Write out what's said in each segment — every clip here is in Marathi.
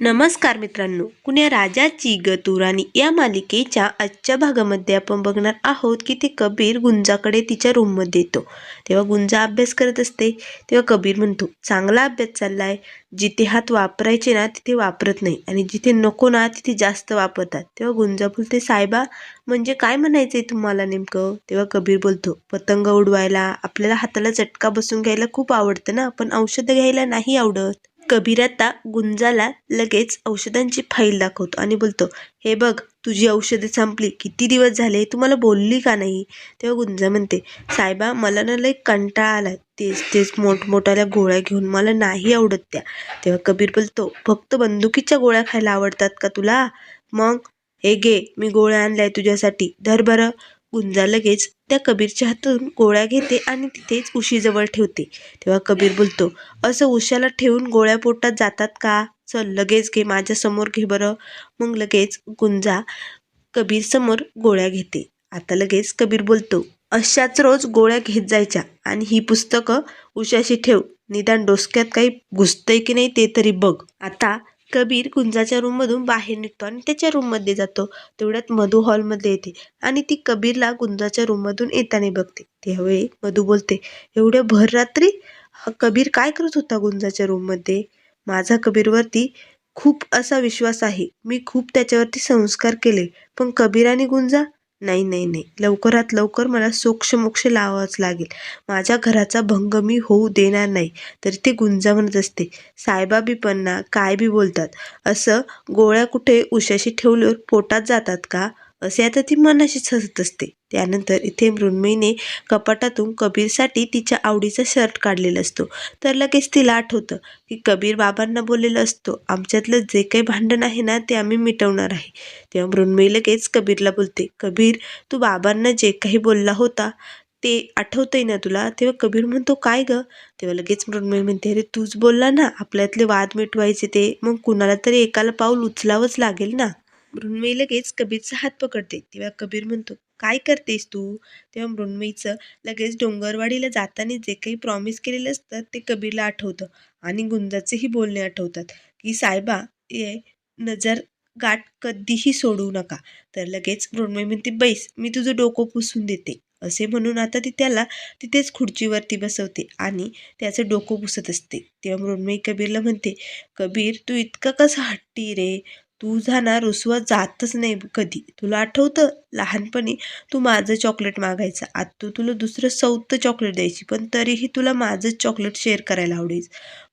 नमस्कार मित्रांनो. कुण्या राजाची ग तू या मालिकेच्या आजच्या भागामध्ये आपण बघणार आहोत की ते कबीर गुंजाकडे तिच्या रूममध्ये येतो. तेव्हा गुंजा अभ्यास करत असते. तेव्हा कबीर म्हणतो चांगला अभ्यास चाललाय. जिथे हात वापरायचे ना तिथे वापरत नाही. आणि जिथे नको ना तिथे जास्त वापरतात. तेव्हा गुंजा बोलते साहेबा म्हणजे काय म्हणायचंय तुम्हाला नेमकं? तेव्हा कबीर बोलतो पतंग उडवायला आपल्याला हाताला चटका बसून घ्यायला खूप आवडतं ना. पण औषधं घ्यायला नाही आवडत. कबीर आता गुंजाला लगेच औषधांची फाईल दाखवतो आणि बोलतो हे बघ तुझी औषधे संपली. किती दिवस झाले? तुम्हाला बोलली का नाही? तेव्हा गुंजा म्हणते साहेबा मला ना लई कंटाळा आलाय. तेच तेच मोठमोठ्याला गोळ्या घेऊन मला नाही आवडत त्या. तेव्हा कबीर बोलतो फक्त बंदुकीच्या गोळ्या खायला आवडतात का तुला? मग? हे घे मी गोळ्या आणल्या तुझ्यासाठी. धर बरं. गुंजा लगेच त्या कबीरच्या हातून गोळ्या घेते आणि तिथेच उशीजवळ ठेवते. तेव्हा कबीर बोलतो असं उशाला ठेवून गोळ्या पोटात जातात का? चल लगेच घे माझ्यासमोर घे बरं. मग लगेच गुंजा कबीर समोर गोळ्या घेते. आता लगेच कबीर बोलतो अशाच रोज गोळ्या घेत जायच्या आणि ही पुस्तकं उशाशी ठेव. निदान डोसक्यात काही घुसतंय की नाही ते तरी बघ. आता कबीर गुंजाच्या रूममधून बाहेर निघतो आणि त्याच्या रूममध्ये जातो. तेवढ्यात मधू हॉलमध्ये येते आणि ती कबीरला गुंजाच्या रूममधून येताना बघते. त्यावेळी मधू बोलते एवढ्या भर रात्री कबीर काय करत होता गुंजाच्या रूममध्ये माझा कबीरवरती खूप असा विश्वास आहे. मी खूप त्याच्यावरती संस्कार केले. पण कबीर आणि गुंजा नाही नाही नाही. लवकरात लवकर मला सोक्ष मोक्ष लावावंच लागेल. माझ्या घराचा भंग मी होऊ देणार नाही तरी ते गुंजा असते. साहेबा बी पण ना काय बी बोलतात. असं गोळ्या कुठे उशाशी ठेवल्यावर पोटात जातात का? असे आता ती मनाशीच हसत असते. त्यानंतर इथे मृण्मयीने कपाटातून कबीरसाठी तिच्या आवडीचा शर्ट काढलेला असतो. तर लगेच तिला आठवतं की कबीर बाबांना बोललेलं असतो आमच्यातलं जे काही भांडण आहे ना ते आम्ही मिटवणार आहे. तेव्हा मृण्मयी लगेच कबीरला बोलते कबीर तू बाबांना जे काही बोलला होता ते आठवतंय ना तुला? तेव्हा कबीर म्हणतो काय ग? तेव्हा लगेच मृण्मयी म्हणते अरे तूच बोलला ना आपल्यातले वाद मिटवायचे ते मग कुणाला तरी एकाला पाऊल उचलावंच लागेल ना. मृण्मयी लगेच कबीरचा हात पकडते. तेव्हा कबीर म्हणतो काय करतेस तू? तेव्हा मृण्मयीचं लगेच डोंगरवाडीला जाताना जे काही प्रॉमिस केलेलं असतं ते कबीरला आठवतं आणि गुंजाचेही बोलणे आठवतात की साहेबा ये नजर गाठ कधीही सोडू नका. तर लगेच मृण्मयी म्हणते बैस मी तुझं डोकं पुसून देते. असे म्हणून आता ती त्याला तिथेच खुर्चीवरती बसवते आणि त्याचं डोकं पुसत असते. तेव्हा मृण्मयी कबीरला म्हणते कबीर तू इतका कसा हट्टी रे? तुझा ना रुसवा जातच नाही कधी. तुला आठवतं? लहानपणी तू माझं चॉकलेट मागायचा. आत्तू तुला दुसरं चौथं चॉकलेट द्यायची पण तरीही तुला माझंच चॉकलेट शेअर करायला आवडेल.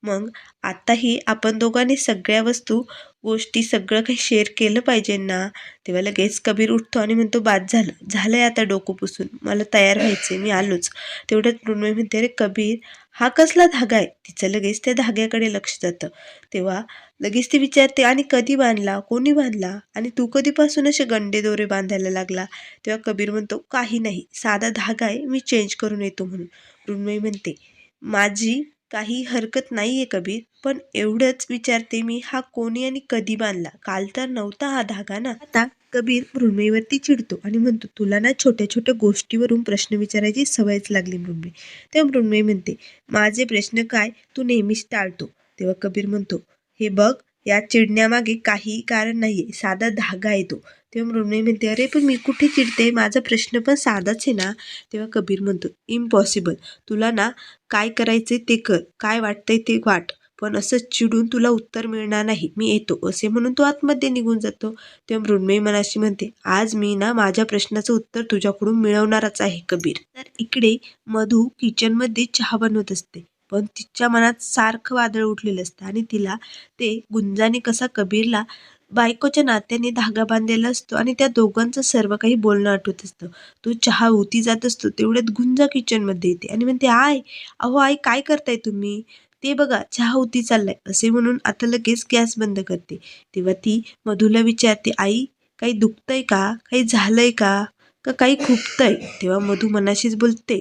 मग आत्ताही आपण दोघांनी सगळ्या वस्तू गोष्टी सगळं काही शेअर केलं पाहिजे ना? तेव्हा लगेच कबीर उठतो आणि म्हणतो बाद झालं. झालंय आता डोकं पुसून. मला तयार व्हायचे मी आलोच. तेवढ्यात मृण्मयी म्हणते अरे कबीर हा कसला धागा आहे? तिचं लगेच त्या धाग्याकडे लक्ष जातं. तेव्हा लगेच ती विचारते आणि कधी बांधला? कोणी बांधला? आणि तू कधीपासून असे गंडे दोरे बांधायला लागला? तेव्हा कबीर म्हणतो काही नाही. साधा धागा आहे. मी चेंज करून येतो म्हणून. मृण्मयी म्हणते माझी काही हरकत नाही आहे कबीर पण एवढंच विचारते मी हा कोणी आणि कधी बांधला? काल तर नव्हता हा धागा ना? आता कबीर मृण्मयीवरती चिडतो आणि म्हणतो तुला ना छोट्या छोट्या गोष्टीवरून प्रश्न विचारायची सवयच लागली मृण्मयी. तेव्हा मृण्मयी म्हणते माझे प्रश्न काय? तू नेहमीच टाळतो. तेव्हा कबीर म्हणतो हे बघ या चिडण्यामागे काही कारण नाही आहे साधा धागा येतो. तेव्हा मृण्मयी म्हणते अरे पण मी कुठे चिडते? माझा प्रश्न पण साधाच आहे ना. तेव्हा कबीर म्हणतो इम्पॉसिबल तुला ना काय करायचे ते कर. काय वाटतंय ते वाट. पण असं चिडून तुला उत्तर मिळणार नाही. मी येतो. असे म्हणून तो आतमध्ये निघून जातो. तेव्हा मृण्मयी मनाशी म्हणते आज मी ना माझ्या प्रश्नाचं उत्तर तुझ्याकडून मिळवणारच आहे कबीर. तर इकडे मधू किचनमध्ये चहा बनवत असते. पण तिच्या मनात सारखं वादळ उठलेलं असतं आणि तिला ते गुंजाने कसा कबीरला बायकोच्या नात्याने धागा बांधलेला असतो आणि त्या दोघांचं सर्व काही बोलणं आठवत असतं. तो चहा उती जात असतो तेवढ्यात गुंजा किचनमध्ये येते आणि म्हणते आय अहो आई काय करताय तुम्ही? ते बघा चहा उती चाललाय असे म्हणून आता लगेच गॅस बंद करते. तेव्हा ती मधूला विचारते आई काही दुखतंय का? काही झालंय का? का काही खुपतंय. तेव्हा मधू मनाशीच बोलते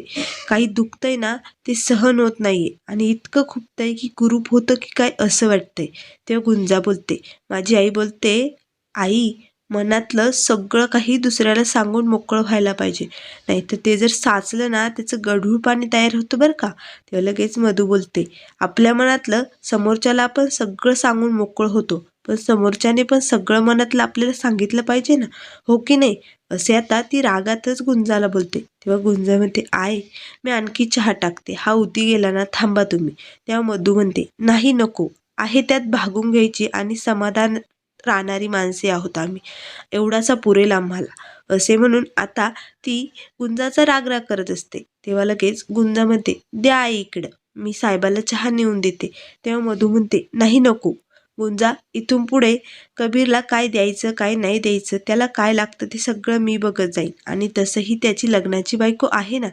काही दुखतंय ना ते सहन होत नाही आहे आणि इतकं खुपतंय की कुरूप होतं की काय असं वाटतंय. तेव्हा गुंजा बोलते माझी आई बोलते आई मनातलं सगळं काही दुसऱ्याला सांगून मोकळं व्हायला पाहिजे. नाहीतर ते जर साचलं ना त्याचं गढूळ पाणी तयार होतं बरं का. तेव्हा लगेच मधू बोलते आपल्या मनातलं समोरच्याला आपण सगळं सांगून मोकळं होतो. पण समोरच्याने पण सगळं मनातलं आपल्याला सांगितलं पाहिजे ना. हो की नाही? असे आता ती रागातच गुंजाला बोलते. तेव्हा गुंजा म्हणते आय मी आणखी चहा टाकते. हा उती गेला ना थांबा तुम्ही. तेव्हा मधू म्हणते नाही नको. आहे त्यात भागून घ्यायची आणि समाधान राहणारी माणसे आहोत आम्ही. एवढासा पुरेल आम्हाला. असे म्हणून आता ती गुंजाचा रागराग करत असते. तेव्हा लगेच गुंजा म्हणते द्या आई इकडं. मी साहेबाला चहा नेऊन देते. तेव्हा मधू म्हणते नाही नको. गुंजा इथून पुढे कबीरला काय द्यायचं काय नाही द्यायचं त्याला काय लागतं ते सगळं मी बघत जाईन. आणि तसंही त्याची लग्नाची बायको आहे ना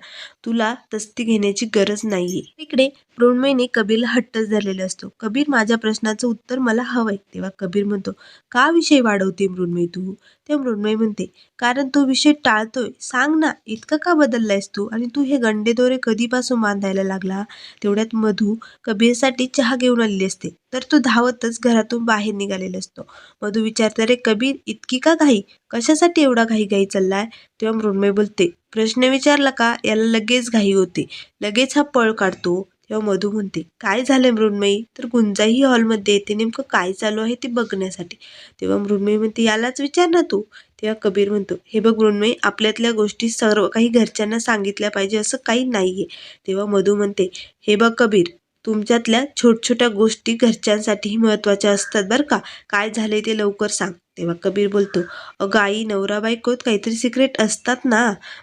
तुला तस्ती घेण्याची गरज नाहीये. इकडे मृण्मयीने कबीरला हट्टच धरलेला असतो. कबीर माझ्या प्रश्नाचं उत्तर मला हवंय तेव्हा कबीर म्हणतो का विषय वाढवते मृण्मयी तू? ते मृण्मयी म्हणते कारण तो विषय टाळतोय. सांग ना इतकं का बदललायस तू? आणि तू हे गंडे दोरे कधीपासून बांधायला लागला? तेवढ्यात मधू कबीरसाठी चहा घेऊन आलेली असते. तर तो धावतच घरातून बाहेर निघालेला असतो. मधू विचारते रे कबीर इतकी का घाई? कशासाठी एवढा घाई घाई चाललाय? तेव्हा मृण्मयी बोलते प्रश्न विचारला का? याला लगेच घाई होते. लगेच हा पळ काढतो. तेव्हा मधू म्हणते काय झालंय मृण्मयी? तर गुंजाही हॉलमध्ये येते. नेमकं काय चालू आहे ते बघण्यासाठी. तेव्हा मृण्मयी म्हणते यालाच विचार ना तू. तेव्हा कबीर म्हणतो हे बघ मृण्मयी आपल्यातल्या गोष्टी सर्व काही घरच्यांना सांगितल्या पाहिजे असं काही नाहीये. तेव्हा मधू म्हणते हे बघ कबीर तुमच्यातल्या छोटछोट्या गोष्टी घरच्यांसाठीही महत्त्वाच्या असतात बरं का. काय झाले ते लवकर सांग. तेव्हा कबीर बोलतो अगं आई नवरा बायकोत काहीतरी सिक्रेट असतात ना.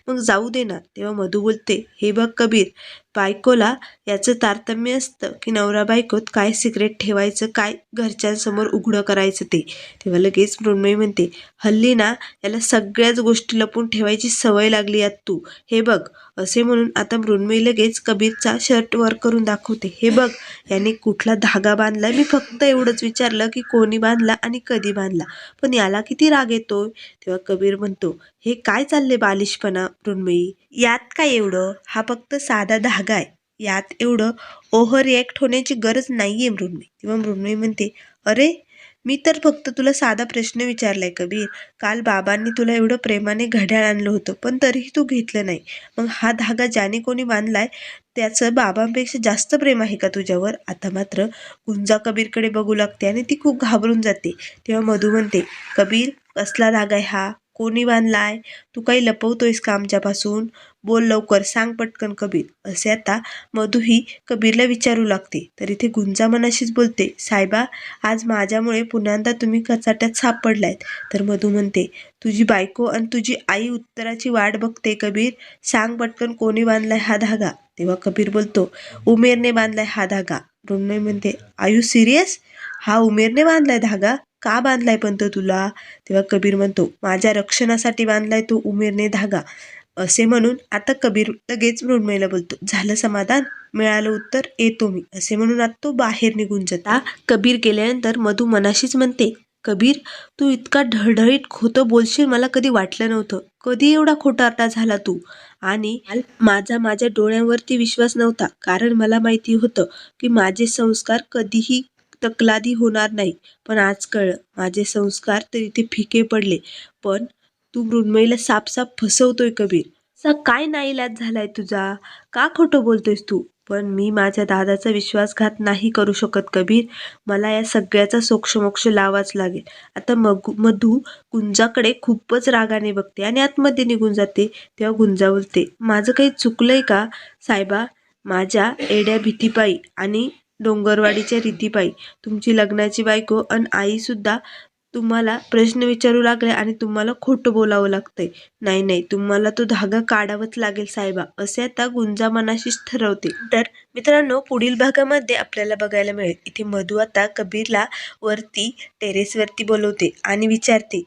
मग जाऊ दे ना. तेव्हा मधू बोलते हे बघ कबीर बायकोला याचं तारतम्य असतं की नवरा बायकोत काय सिक्रेट ठेवायचं काय घरच्यांसमोर उघडं करायचं ते. तेव्हा लगेच मृण्मयी म्हणते हल्ली ना याला सगळ्याच गोष्टी लपून ठेवायची सवय लागली यात तू. हे बघ असे म्हणून आता मृण्मयी लगेच कबीरचा शर्ट वर करून दाखवते. हे बघ याने कुठला धागा बांधला. मी फक्त एवढंच विचारलं की कोणी बांधला आणि कधी बांधला. पण याला किती राग येतोय? तेव्हा कबीर म्हणतो हे काय चालले बालिशपणा मृण्मयी? यात काय एवढं? हा फक्त साधा धागा आहे यात एवढं ओव्हर रिॲक्ट होण्याची गरज नाही आहे मृण्मयी तेव्हा मृण्मयी म्हणते अरे मी तर फक्त तुला साधा प्रश्न विचारलाय कबीर. काल बाबांनी तुला एवढं प्रेमाने घड्याळ आणलं होतं पण तरीही तू घेतलं नाही. मग हा धागा ज्याने कोणी बांधलाय त्याचं बाबांपेक्षा जास्त प्रेम आहे का तुझ्यावर आता मात्र गुंजा कबीरकडे बघू लागते आणि ती खूप घाबरून जाते. तेव्हा मधू म्हणते कबीर कसला धागा आहे हा? कोणी बांधलाय? तू काही लपवतोयस का आमच्यापासून? बोल लवकर सांग पटकन कबीर. असे आता मधू ही कबीरला विचारू लागते. तर इथे गुंजा मनाशीच बोलते साहेबा आज माझ्यामुळे पुन्हांदा तुम्ही कचाट्यात सापडलायत. तर मधू म्हणते तुझी बायको आणि तुझी आई उत्तराची वाट बघते कबीर. सांग पटकन कोणी बांधलाय हा धागा. तेव्हा कबीर बोलतो उमेरने बांधलाय हा धागा. मृण्मयी म्हणते आय यू सिरियस? हा उमेरने बांधलाय धागा? का बांधलाय पण तुला? तेव्हा कबीर म्हणतो माझ्या रक्षणासाठी बांधलाय तो उमेरने धागा. असे म्हणून आता कबीर लगेच मृण्मयला बोलतो झालं समाधान? मिळालं उत्तर? येतो मी. असे म्हणून आता तो बाहेर निघून जाता. कबीर गेल्यानंतर मधू मनाशीच म्हणते कबीर तू इतका ढळढळीत खोतं बोलशील मला कधी वाटलं नव्हतं. कधी एवढा खोटारडा झाला तू? आणि माझा माझ्या डोळ्यांवरती विश्वास नव्हता कारण मला माहिती होतं की माझे संस्कार कधीही तकलादी होणार नाही. पण आज कळलं माझे संस्कार तरी ते फिके पडले. पण तू मृण्मयीला सापसाप फसवतोय कबीर. सा काय नाईलाज झालाय तुझा? का खोटं बोलतोयस तू? पण मी माझ्या दादाचा विश्वासघात नाही करू शकत कबीर. मला या सगळ्याचा सोक्षमोक्ष लावाच लागेल. आता मग मधू गुंजाकडे खूपच रागाने बघते आणि आतमध्ये निघून जाते तेव्हा गुंजा बोलते माझं काही चुकलंय का? साहेबा माझ्या एड्या भीतीपायी आणि डोंगरवाडीच्या रीतीपायी तुमची लग्नाची बायको आणि आईसुद्धा तुम्हाला प्रश्न विचारू लागले आणि तुम्हाला खोटं बोलावं लागतंय. नाही नाही तुम्हाला तो धागा काढावाच लागेल साहेबा असे आता गुंजा मनाशीच ठरवते. तर मित्रांनो पुढील भागामध्ये आपल्याला बघायला मिळेल. इथे मधू आता कबीरला वरती टेरेसवरती बोलवते आणि विचारते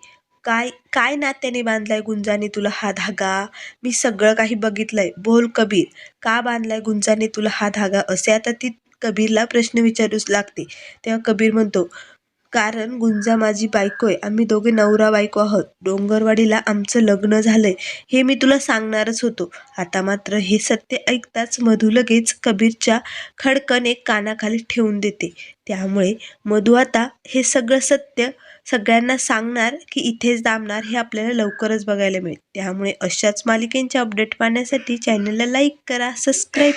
काय काय नात्याने बांधलाय गुंजाने तुला हा धागा? मी सगळं काही बघितलंय. बोल कबीर का बांधलाय गुंजाने तुला हा धागा? असे आता ती कबीरला प्रश्न विचारूच लागते. तेव्हा कबीर म्हणतो कारण गुंजा माझी बायको आहे. आम्ही दोघे नवरा बायको आहोत. डोंगरवाडीला आमचं लग्न झालंय. हे मी तुला सांगणारच होतो. आता मात्र हे सत्य ऐकताच मधू लगेच कबीरच्या खडकने एक कानाखाली ठेवून देते. त्यामुळे मधू आता हे सगळं सत्य सगळ्यांना सांगणार की इथेच दामणार हे आपल्याला लवकरच बघायला मिळेल. त्यामुळे अशाच मालिकेंचे अपडेट पाहण्यासाठी चॅनलला लाईक करा सबस्क्राईब